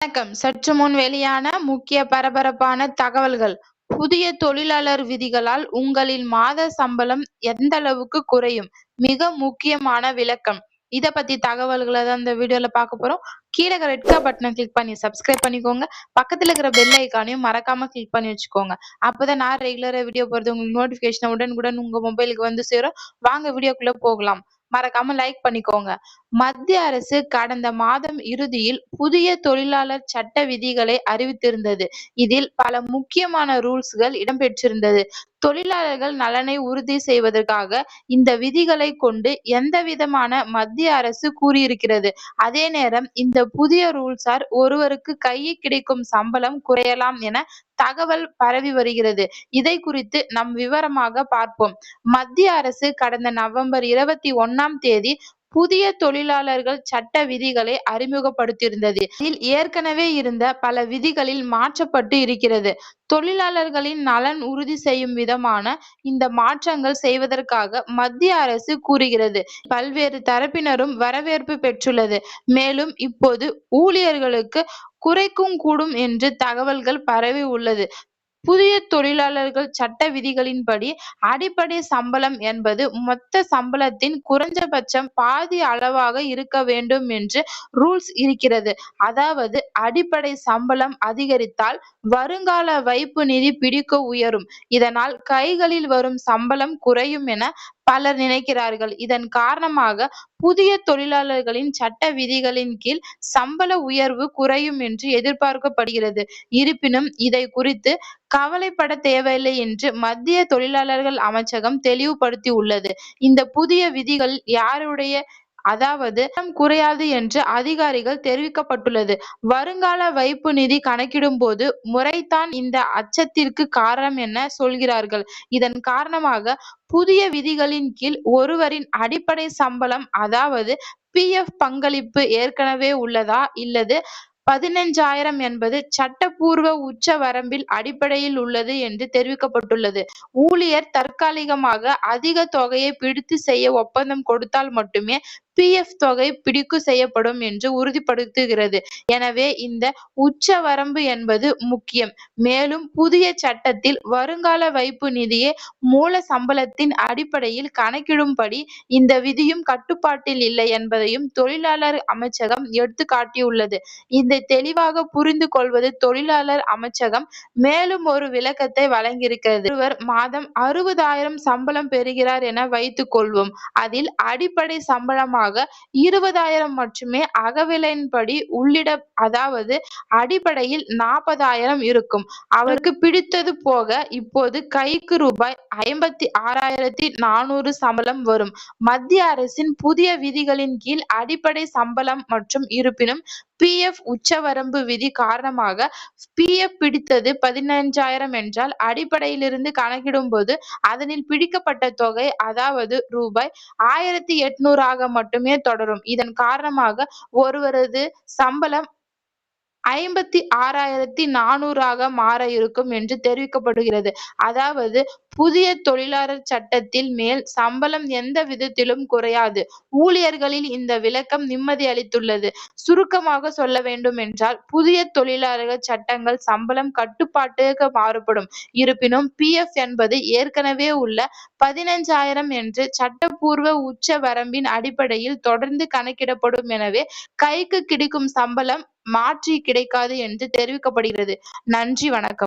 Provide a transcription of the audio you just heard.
வணக்கம். சற்று முன் வெளியான முக்கிய பரபரப்பான தகவல்கள். புதிய தொழிலாளர் விதிகளால் உங்களின் மாத சம்பளம் எந்த அளவுக்கு குறையும்? மிக முக்கியமான விளக்கம். இத பத்தி தகவல்களை தான் இந்த வீடியோல பார்க்க போறோம். கீழே ரெட் கலர் பட்டனை கிளிக் பண்ணி சப்ஸ்கிரைப் பண்ணிக்கோங்க. பக்கத்துல இருக்கிற பெல் ஐக்கானையும் மறக்காம கிளிக் பண்ணி வச்சுக்கோங்க. அப்பதான் நான் ரெகுலரா வீடியோ போறது உங்களுக்கு நோட்டிபிகேஷன் உடனுக்குடன் உங்க மொபைலுக்கு வந்து சேரும். வாங்க வீடியோக்குள்ள போகலாம். மறக்காம லைக் பண்ணிக்கோங்க. மத்திய அரசு கடந்த மாதம் இறுதியில் புதிய தொழிலாளர் சட்ட விதிகளை அறிவித்திருந்தது. இதில் பல முக்கியமான ரூல்ஸ்கள் இடம்பெற்றிருந்தது. தொழிலாளர்கள் நலனை உறுதி செய்வதற்காக இந்த விதிகளை கொண்டு எந்த விதமான மத்திய அரசு கூறியிருக்கிறது. அதே நேரம் இந்த புதிய ரூல்ஸார் ஒருவருக்கு கையில் கிடைக்கும் சம்பளம் குறையலாம் என தகவல் பரவி வருகிறது. இதை குறித்து நம் விவரமாக பார்ப்போம். மத்திய அரசு கடந்த நவம்பர் இருபத்தி ஒன்னாம் தேதி புதிய தொழிலாளர்கள் சட்ட விதிகளை அறிமுகப்படுத்தியிருந்தது. இதில் ஏற்கனவே இருந்த பல விதிகளில் மாற்றப்பட்டு இருக்கிறது. தொழிலாளர்களின் நலன் உறுதி செய்யும் விதமான இந்த மாற்றங்கள் செய்வதற்காக மத்திய அரசு கூறுகிறது. பல்வேறு தரப்பினரும் வரவேற்பு பெற்றுள்ளது. மேலும் இப்போது ஊழியர்களுக்கு குறைக்கும் கூடும் என்று தகவல்கள் பரவி உள்ளது. புதிய தொழிலாளர்கள் சட்ட விதிகளின்படி அடிப்படை சம்பளம் என்பது மொத்த சம்பளத்தின் குறைஞ்சபட்சம் பாதி அளவாக இருக்க வேண்டும் என்று ரூல்ஸ் இருக்கிறது. அதாவது அடிப்படை சம்பளம் அதிகரித்தால் வருங்கால வைப்பு நிதி பிடிக்க உயரும். இதனால் கைகளில் வரும் சம்பளம் குறையும் என பலர் நினைக்கிறார்கள். இதன் காரணமாக புதிய தொழிலாளர்களின் சட்ட விதிகளின் கீழ் சம்பள உயர்வு குறையும் என்று எதிர்பார்க்கப்படுகிறது. இருப்பினும் இதை குறித்து கவலைப்பட தேவையில்லை என்று மத்திய தொழிலாளர்கள் அமைச்சகம் தெளிவுபடுத்தி உள்ளது இந்த புதிய விதிகள் யாருடைய அதாவது குறையாது என்று அதிகாரிகள் தெரிவிக்கப்பட்டுள்ளது. வருங்கால வைப்பு நிதி கணக்கிடும் போது முறைதான் இந்த அச்சத்திற்கு காரணம் என சொல்கிறார்கள். இதன் காரணமாக புதிய விதிகளின் கீழ் ஒருவரின் அடிப்படை சம்பளம் அதாவது பி எஃப் பங்களிப்பு ஏற்கனவே உள்ளதா இல்லது பதினஞ்சாயிரம் என்பது சட்டப்பூர்வ உச்ச வரம்பில் அடிப்படையில் உள்ளது என்று தெரிவிக்கப்பட்டுள்ளது. ஊழியர் தற்காலிகமாக அதிக தொகையை பிடித்து செய்ய ஒப்பந்தம் கொடுத்தால் மட்டுமே பி எஃப் தொகை பிடிக்கு செய்யப்படும் என்று உறுதிப்படுத்துகிறது. எனவே இந்த உச்ச வரம்பு என்பது முக்கியம். மேலும் புதிய சட்டத்தில் வருங்கால வைப்பு நிதியை மூல சம்பளத்தின் அடிப்படையில் கணக்கிடும்படி இந்த விதியும் கட்டுப்பாட்டில் இல்லை என்பதையும் தொழிலாளர் அமைச்சகம் எடுத்து காட்டியுள்ளது இதை தெளிவாக புரிந்து கொள்வது தொழிலாளர் அமைச்சகம் மேலும் ஒரு விளக்கத்தை வழங்கியிருக்கிறது. ஒருவர் மாதம் அறுபதாயிரம் சம்பளம் பெறுகிறார் என வைத்துக் கொள்வோம். அதில் அடிப்படை சம்பளமாக இருபதாயிரம் மட்டுமே அகவிலையின்படி உள்ளிட அதாவது அடிப்படையில் நாற்பதாயிரம் இருக்கும். அவருக்கு பிடித்தது போக இப்போது கைக்கு ரூபாய் ஐம்பத்தி ஆறாயிரத்தி நானூறு சம்பளம் வரும். மத்திய அரசின் புதிய விதிகளின் கீழ் அடிப்படை சம்பளம் மற்றும் இருப்பினும் பி எஃப் உச்சவரம்பு விதி காரணமாக பி எஃப் பிடித்தது பதினஞ்சாயிரம் என்றால் அடிப்படையிலிருந்து கணக்கிடும் போது அதனில் பிடிக்கப்பட்ட தொகை அதாவது ரூபாய் ஆயிரத்தி எட்நூறாக மட்டும் மட்டுமே தொடரும். இதன் காரணமாக ஒருவரது சம்பளம் ஐம்பத்தி ஆறாயிரத்தி நானூறாக மாற இருக்கும் என்று தெரிவிக்கப்படுகிறது. அதாவது புதிய தொழிலாளர் சட்டத்தில் மேல் சம்பளம் எந்த விதத்திலும் குறையாது. ஊழியர்களில் இந்த விளக்கம் நிம்மதி அளித்துள்ளது. சுருக்கமாக சொல்ல வேண்டும் என்றால் புதிய தொழிலாளர்கள் சட்டங்கள் சம்பளம் கட்டுப்பாட்டுக்கு மாறுபடும். இருப்பினும் பி எஃப் என்பது ஏற்கனவே உள்ள பதினஞ்சாயிரம் என்று சட்டப்பூர்வ உச்ச வரம்பின் அடிப்படையில் தொடர்ந்து கணக்கிடப்படும் எனவே கைக்கு கிடைக்கும் சம்பளம் மாற்றி கிடைக்காது என்று தெரிவிக்கப்படுகிறது. நன்றி வணக்கம்.